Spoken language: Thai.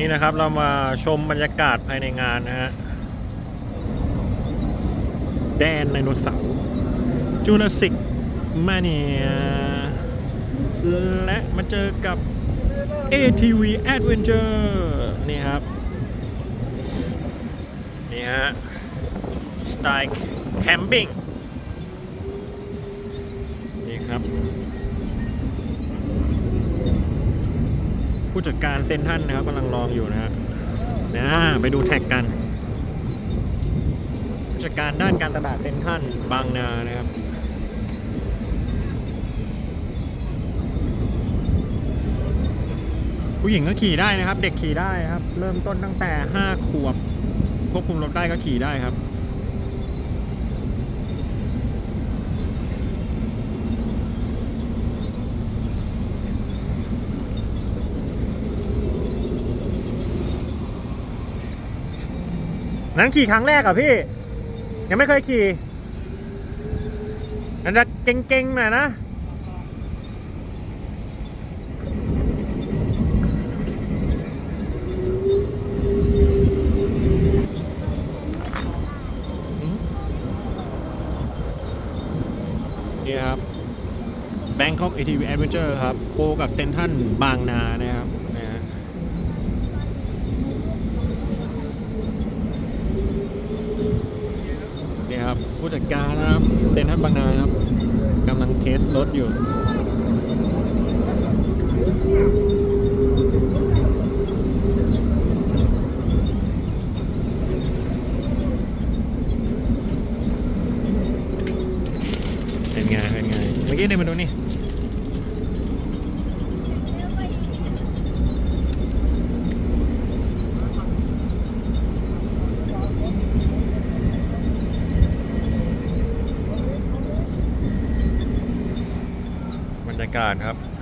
นี่นะครับเรามาชมบรรยากาศภายในงานนะฮะแดนไดโนเสาร์จูราสิกมาเนียและมาเจอกับ ATV Adventure นี่ครับ นี่ฮะ สไตล์แคมปิ้งนี่ครับ ผู้จัดการเซนทันนะครับกำลังลองอยู่นะฮะนะไปดูแท็กกัน ผู้จัดการด้านการตลาดเซนทันบางนานะครับผู้หญิงก็ขี่ได้นะครับ เด็กขี่ได้ครับ เริ่มต้นตั้งแต่ 5 ขวบ ควบคุมรถได้ก็ขี่ได้ครับ นั้นขี่ครั้งแรกเหรอะพี่ ยังไม่เคยขี่อันจะเก่งๆหน่อยนะนี่ครับ Bangkok ATV Adventure ครับ โคกับเซนทันบางนานะครับับผู้จัดการนะครับเซนทันบางนาครับกำลังเทสรถอยู่เป็นไงเป็นไงเมื่อกี้เดินมาดูนี่ บรรยากาศครับ